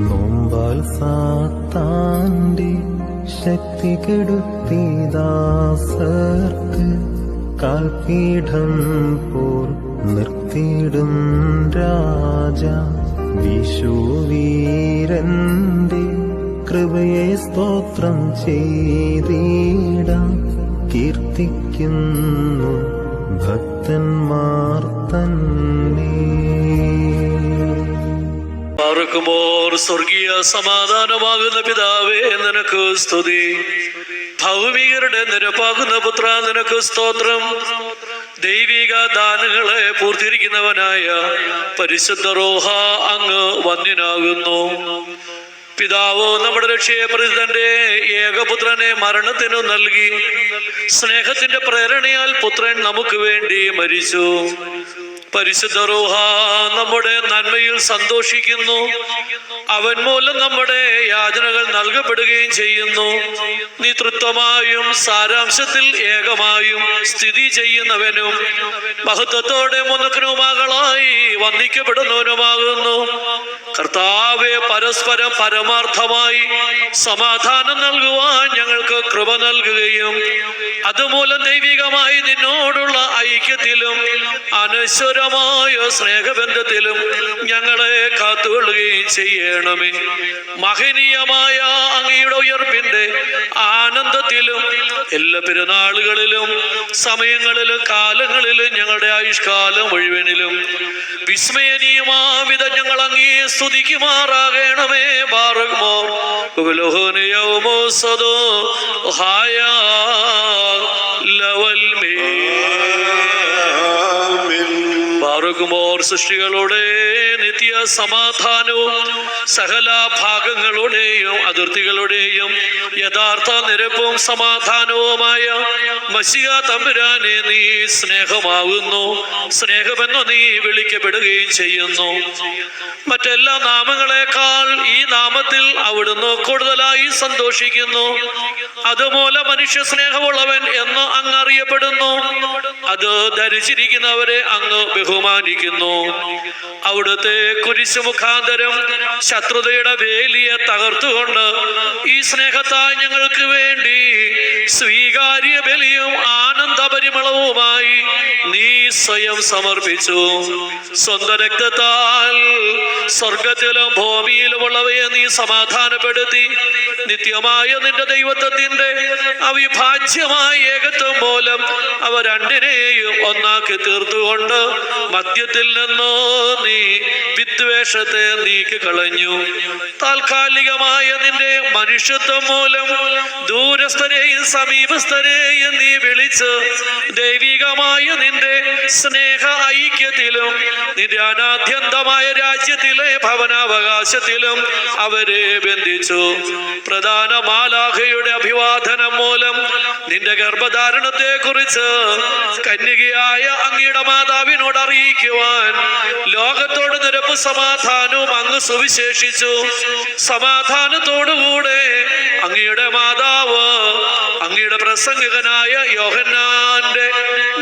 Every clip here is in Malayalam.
നോമ്പാൽ സാത്താന്റെ ശക്തി കെടുത്തി ദാസർക്ക് കാൽപീഠം പോൽ നിർത്തിയിടും രാജ. വിശുവീരന്റെ കൃപയെ സ്തോത്രം ചെയ്തിടാം. കീർത്തിക്കുന്നു ഭക്തന്മാർ തന്നെ. പാർക്കുമോർ സ്വർഗീയ സമാധാനമാകുന്ന പിതാവേ നിനക്ക് സ്തുതി. ഭൗമികരുടെ നിരപ്പാകുന്ന പുത്ര നിനക്ക് സ്തോത്രം. ദൈവിക ദാനങ്ങളെ പൂർത്തിരിക്കുന്നവനായ പരിശുദ്ധ റോഹ അങ്ങ് വന്യനാകുന്നു. പിതാവ് നമ്മുടെ രക്ഷയെ പ്രതിതന്റെ ഏകപുത്രനെ മരണത്തിനു നൽകി. സ്നേഹത്തിന്റെ പ്രേരണയാൽ പുത്രൻ നമുക്ക് വേണ്ടി മരിച്ചു. പരിശുദ്ധ റൂഹ നമ്മുടെ നന്മയിൽ സന്തോഷിക്കുന്നു. അവൻ മൂലം നമ്മുടെ യാചനകൾ നൽകപ്പെടുകയും ചെയ്യുന്നു. നേതൃത്വമായും സാരാംശത്തിൽ ഏകമായും സ്ഥിതി ചെയ്യുന്നവനും മഹത്വത്തോടെ മുന്നക്കനുമാകളായി വന്ദിക്കപ്പെടുന്നവനുമാകുന്നു. കർത്താവെ പരസ്പരം പരമാർത്ഥമായി സമാധാനം നൽകുവാൻ ഞങ്ങൾക്ക് കൃപ നൽകുകയും അതുമൂലം ദൈവികമായി നിന്നോടുള്ള ഐക്യത്തിലും അനശ്വരമായ സ്നേഹബന്ധത്തിലും ഞങ്ങളെ കാത്തുകൊള്ളുകയും ചെയ്യണമേ. മഹനീയമായ അങ്ങയുടെ ഉയർപ്പിന്റെ ആനന്ദത്തിലും എല്ലാ പെരുന്നാളുകളിലും സമയങ്ങളിലും കാലങ്ങളിൽ ഞങ്ങളുടെ ആയുഷ്കാലം മുഴുവനിലും വിസ്മയനീയമാവിധ ഞങ്ങൾ അങ്ങേ സ്തുതിക്കുമാറാകണമേ. ബാറകമോ? സദോ? ഹായ ലവൽ മേ പാറുകുമോർ സൃഷ്ടികളുടെ നിത്യ സമാധാനവും സകല ഭാഗങ്ങളുടെയും അതിർത്തികളുടെയും യഥാർത്ഥ നിരപ്പും സമാധാനവുമായ മഷിക തമ്പുരാനെ നീ സ്നേഹമാകുന്നു സ്നേഹമെന്ന് നീ വിളിക്കപ്പെടുകയും ചെയ്യുന്നു. മറ്റെല്ലാ നാമങ്ങളെക്കാൾ ഈ നാമത്തിൽ അവിടുന്ന് കൂടുതലായി സന്തോഷിക്കുന്നു. അതുമൂലം മനുഷ്യ സ്നേഹമുള്ളവൻ എന്ന് അങ്ങ് അറിയപ്പെടുന്നു. അത് ധരിച്ചിരിക്കുന്നവരെ അങ്ങ് ബഹുമാനിക്കുന്നു. അവിടുത്തെ കുരിശു മുഖാന്തരം ശത്രുതയുടെ വേലിയെ തകർത്തുകൊണ്ട് ഈ സ്നേഹത്താൽ ഞങ്ങൾക്ക് വേണ്ടി സ്വീകാര്യ ബലിയും ആനന്ദപരിമളവുമായി നീ സ്വയം സമർപ്പിച്ചു. സ്വന്തം രക്തത്താൽ സ്വർഗത്തിലും ഭൂമിയിലുമുള്ളവയെ നീ സമാധാനപ്പെടുത്തി. നിത്യമായ നിന്റെ ദൈവത്വത്തിന്റെ അവിഭാജ്യമായ ഏകത്വം മൂലം അവ രണ്ടിനെയും ഒന്നാക്കി തീർത്തുകൊണ്ട് മദ്യത്തിൽ നിന്നോ നീ വിദ്വേഷത്തെ നീക്കി കളഞ്ഞു. താൽക്കാലികമായ നിന്റെ മനുഷ്യത്വം മൂലം ദൂരസ്ഥരെയും സമീപസ്ഥരെയും നീ വിളിച്ച് ദൈവികമായ നിന്റെ സ്നേഹ ഐക്യത്തിലും നിന്റെ അനാദ്യന്തമായ രാജ്യത്തിലെ ഭവനാവകാശത്തിലും അവരെ ബന്ധിച്ചു. പ്രധാന മാലാഖയുടെ അഭിവാദനം മൂലം നിന്റെ ഗർഭധാരണത്തെ കുറിച്ച് കന്യകയായ അങ്ങയുടെ മാതാവിനോട് അറിയിക്കുവാൻ ലോകത്തോട് നിരപ്പ് സമാധാനവും അങ്ങ് സുവിശേഷിച്ചു. സമാധാനത്തോടുകൂടെ അങ്ങയുടെ മാതാവ് അങ്ങയുടെ പ്രസംഗകനായ യോഹന്നാന്റെ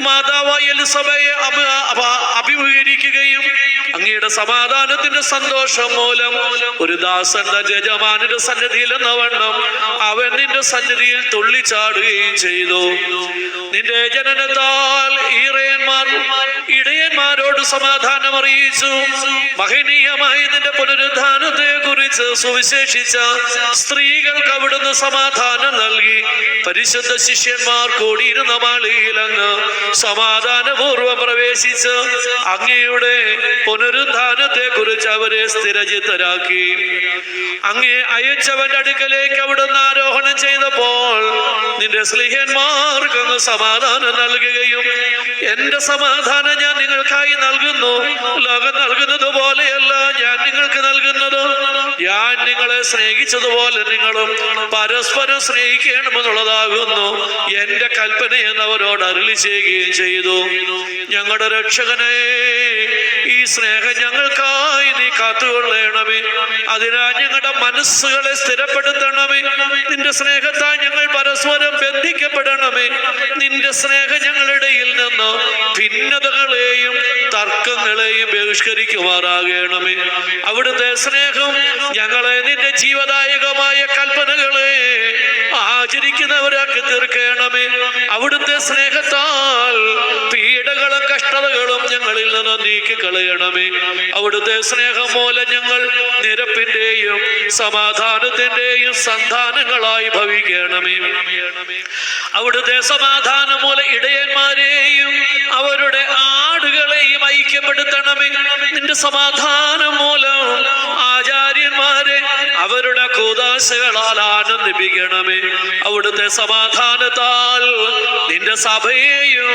മാതാവായ അഭ- അഭിമുഖീകരിക്കുകയും അങ്ങയുടെ സമാധാനത്തിന്റെ സന്തോഷം മൂലം ഒരു ദാസൻ തന്റെ സന്നിധിയിൽ എന്ന വണ്ണം അവൻ നിന്റെ സന്നിധിയിൽ തുള്ളിച്ചാടുകയും ചെയ്തു. നിന്റെ ജനനത്താൽ ഈറയന്മാർ ഇടയന്മാരോട് സമാധാനം അറിയിച്ചു മഹനീയമായ നിന്റെ പുനരുദ്ധാനത്തെ കുറിച്ച് സുവിശേഷിച്ച സ്ത്രീകൾക്ക് അവിടുന്ന് സമാധാനം നൽകി. പരിശുദ്ധ ശിഷ്യന്മാർ കൂടിയിരുന്ന മാളിയിൽ അങ്ങ് സമാധാനപൂർവം പ്രവേശിച്ച് അങ്ങയുടെ പുനരുദ്ധാനത്തെ കുറിച്ച് അവരെ സ്ഥിരചിത്തരാക്കി. അങ്ങേ അയച്ചവന്റെ അടുക്കലേക്ക് അവിടുന്ന് ആരോഹണം ചെയ്തപ്പോൾ നിന്റെ സ്ലിഹന്മാർക്ക് സമാധാനം നൽകുകയും എന്റെ സമാധാനം ഞാൻ നിങ്ങൾക്കായി നൽകുന്നു. ലോകം നൽകുന്നത് പോലെയല്ല ഞാൻ നിങ്ങൾക്ക് നൽകുന്നത്. ഞാൻ നിങ്ങളെ സ്നേഹിച്ചതുപോലെ നിങ്ങളും പരസ്പരം സ്നേഹിക്കണമെന്നുള്ളതാകുന്നു. എന്റെ കൽപ്പന എന്നവരോട് അരുളി ചെയ്യുകയും ചെയ്തു. ഞങ്ങളുടെ രക്ഷകനെ ഈ സ്നേഹം ഞങ്ങൾക്കായി നീ കാത്തുകൊള്ളണമേ. അതിനാൽ ഞങ്ങളുടെ മനസ്സുകളെ സ്ഥിരപ്പെടുത്തണമേ. നിന്റെ സ്നേഹത്താൽ ഞങ്ങൾ പരസ്പരം ബന്ധിക്കപ്പെടണമേ. നിന്റെ സ്നേഹം ഞങ്ങളുടെ ഇടയിൽ നിന്ന് ഭിന്നതകളെയും തർക്കങ്ങളെയും ബഹിഷ്കരിക്കുമാറാകണമേ. അവിടുത്തെ സ്നേഹം ഞങ്ങളെ നിന്റെ ജീവദായകമായ കൽപ്പനകളെ ആചരിക്കുന്നവരാക്കി തീർക്കണമേ. അവിടുത്തെ സ്നേഹത്താൽ പീഡകളും കഷ്ടതകളും ഞങ്ങളിൽ നിന്ന് നീക്കി കളയണമേ. അവിടുത്തെ സ്നേഹം മൂലം ഞങ്ങൾ നിരപ്പിന്റെയും സമാധാനത്തിന്റെയും സന്താനങ്ങളായി ഭവിക്കണമേ. അവിടുത്തെ സമാധാനം മൂലം ഇടയന്മാരെയും അവരുടെ ആടുകളെയും ഐക്യപ്പെടുത്തണമേ. നിന്റെ സമാധാനം മൂലം ആചാര്യന്മാരെ അവരുടെ കൂതാശകളാൽ ആനന്ദിപ്പിക്കണമേ. അവിടുത്തെ സമാധാനത്താൽ സഭയെയും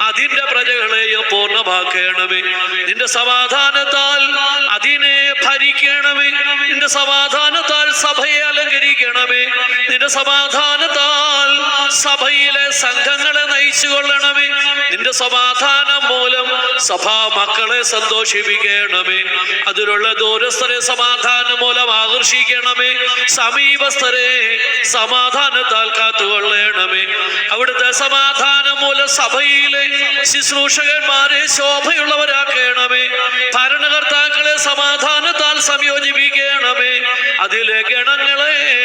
അതിന്റെ പ്രജകളെയും പൂർണമാക്കണമേ. നിന്റെ സമാധാനത്താൽ അതിനെ ഭരിക്കണമേ. നിന്റെ സമാധാനത്താൽ സഭയെ അലങ്കരിക്കണമേ. നിന്റെ സമാധാനത്താൽ സഭയിലെ സംഘങ്ങളെ നയിച്ചു കൊള്ളണമേ നിന്റെ സമാധാനം മൂലം സഭാ മക്കളെ സന്തോഷിപ്പിക്കണമേ. അതിലുള്ള ദൂരസ്ഥരെ സമാധാനം മൂലം ആകർഷിക്കണമേ. സമീപസ്ഥരെ സമാധാനത്താൽ കാത്തുകൊള്ളണമേ. അവിടുത്തെ സമാധാനം മൂലം സഭയിലെ ശുശ്രൂഷകന്മാരെ ശോഭയുള്ളവരാക്കണമേ. ഭരണകർത്താക്കളെ സമാധാനത്താൽ സംയോജിപ്പിക്കണമേ. അതിലെ ഗണങ്ങളെ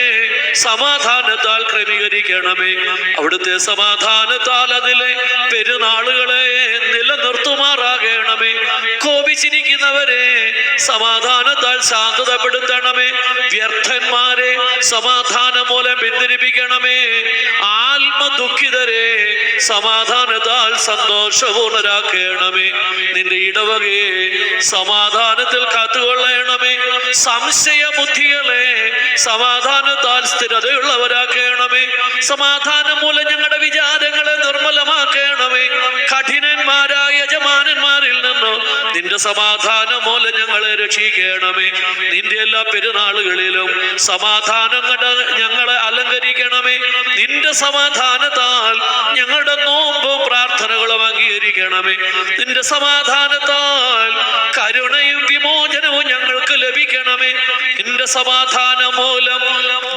സമാധാനത്താൽ ക്രമീകരിക്കണമേ. അവിടുത്തെ സമാധാനത്താൽ അതിലെ പെരുന്നാളുകളെ നിലനിർത്തുമാറാകണമേ. കോപിച്ചിരിക്കുന്നവരെ സമാധാനത്താൽ ശാന്തതപ്പെടുത്തണമേ. വ്യർത്ഥന്മാരെ സമാധാനം മൂലം പിന്തിരിപ്പിക്കണമേ. ആത്മദുഃഖിതരെ സമാധാനത്താൽ സന്തോഷപൂർണരാക്കണമേ. നിന്റെ ഇടവകയെ സമാധാനത്തിൽ കാത്തുകൊള്ളണമേ. സംശയ ബുദ്ധികളെ സമാധാനത്താൽ സ്ഥിരതയുള്ളവരാക്കണമേ. സമാധാനം മൂലം ഞങ്ങളുടെ വിചാരങ്ങളെ നിർമ്മലമാക്കണമേ. കഠിനന്മാരായ യജമാനന്മാരിൽ നിന്ന് നിന്റെ സമാധാനം മൂലം ഞങ്ങളെ രക്ഷിക്കണമേ. നിന്റെ എല്ലാ പെരുന്നാളുകളിലും സമാധാനം കണ്ട ഞങ്ങളെ അലങ്കരിക്കണമേ. നിന്റെ സമാധാനത്താൽ ഞങ്ങളുടെ നോമ്പും പ്രാർത്ഥനകളും അംഗീകരിക്കണമേ. നിന്റെ സമാധാനത്താൽ കരുണയും ലഭിക്കണമേ നിന്റെ സമാധാന മൂലം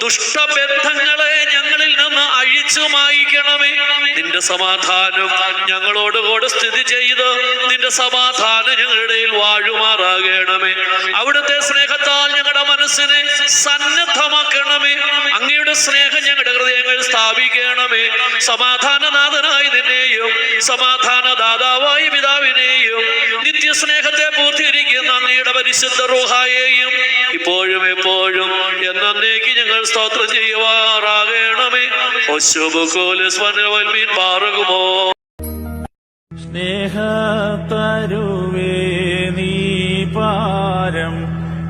ദുഷ്ടബന്ധങ്ങളെ ഞങ്ങളിൽ നിന്ന് അഴിച്ചു മായിക്കണമേ. നിന്റെ സമാധാനം ഞങ്ങളോട് കൂടെ സ്ഥിതി ചെയ്ത് നിന്റെ സമാധാനം ഞങ്ങളുടെ ഇടയിൽ വാഴുമാറാകണമേ. അവിടുത്തെ സ്നേഹത്താൽ ഞങ്ങളുടെ മനസ്സിനെ സന്നദ്ധമാക്കണമേ. അങ്ങയുടെ സ്നേഹം ഞങ്ങളുടെ ഹൃദയങ്ങൾ സ്ഥാപിക്കണമേ. സമാധാനനാഥനായി നിന്നെയും സമാധാനദാതാവായി പിതാവിനെയും നിത്യസ്നേഹത്തെ പൂർത്തീകരിക്കുന്ന അങ്ങയുടെ പരിശുദ്ധ റൂഹായെയും ഇപ്പോഴും എപ്പോഴും എന്നേക്ക് ഞങ്ങൾ സ്തോത്രം ചെയ്യുവാറാകണമേ ഒശുബുക്കോലസ്വനവൽമീൻ പാറുകുമോ സ്നേഹത്തരുവേ നീ പാരം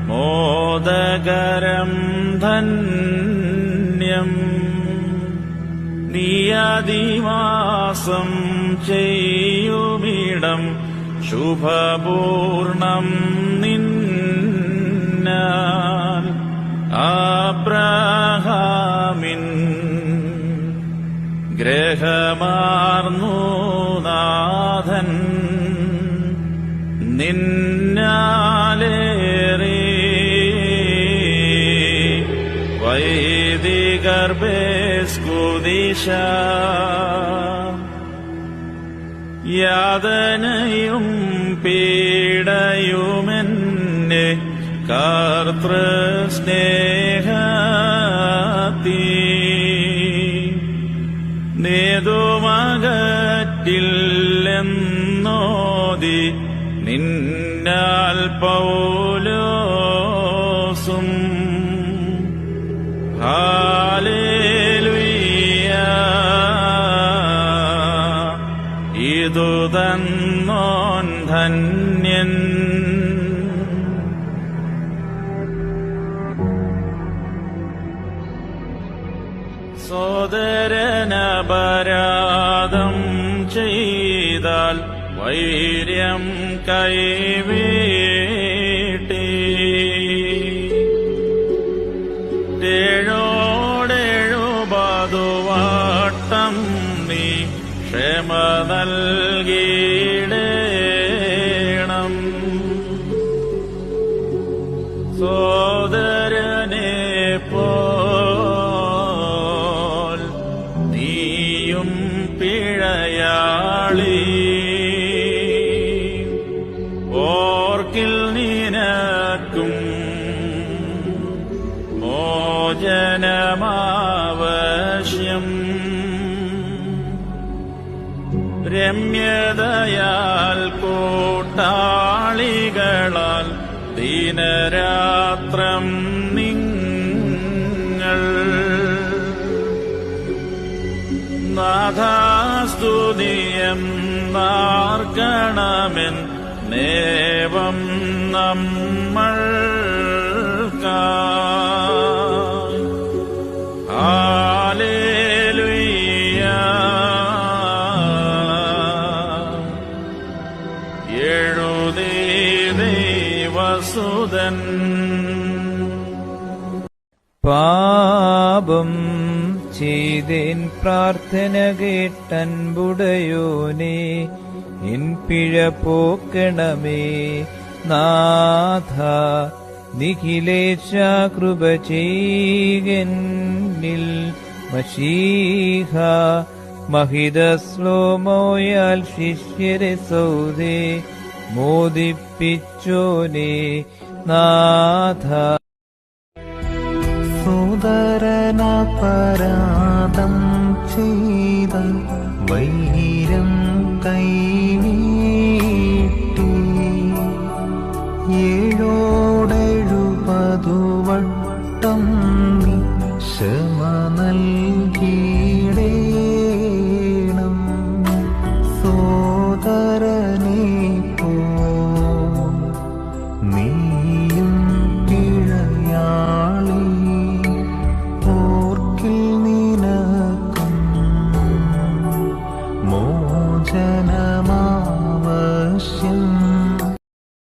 മോദകരം ധന്യം. നീയതിവാസം ചെയ്യുമിടം ശുഭപൂർണം വൈദികർബേസ്കുദിശ യാതനയും പീഡയുമെന്നെ കർത്തൃസ്നേഹത്തീ. നേതുമകറ്റില്ലെന്നോതി നിന്നാൽ പൗലോസും തന്നോൻ ധന്യൻ. സോദരനപരാധം ചെയ്താൽ വൈര്യം കൈവീട്ടി. ഏഴോടെഴുപതുവാട്ടം നീ ക്ഷമ നൽകിയിടേണം സോദരനെ പോൽ നീയും പിഴയാളി. ഓർക്കിൽ നിനക്കും മോചനമാവശ്യം. രമ്യതയാൽ കൂട്ടാളികളാൽ ദീനരാത്രം നിങ്ങൾ. നാഥാസ്തുതിയം നാർക്കണമെൻ നേവം നമ്മൾ ചെയ്തേൻ പ്രാർത്ഥന കേട്ടൻപുടയോനേ എൻ പിഴ പോക്കണമേ. നാഥ നിഖിലേശ കൃപ ചെയ്യന്നിൽ മഷീഹ മഹിത ശ്ലോമോയാൽ ശിഷ്യരെ സൗദേ മോദിപ്പിച്ചോനേ. നാഥ ചെയ്ത വൈരം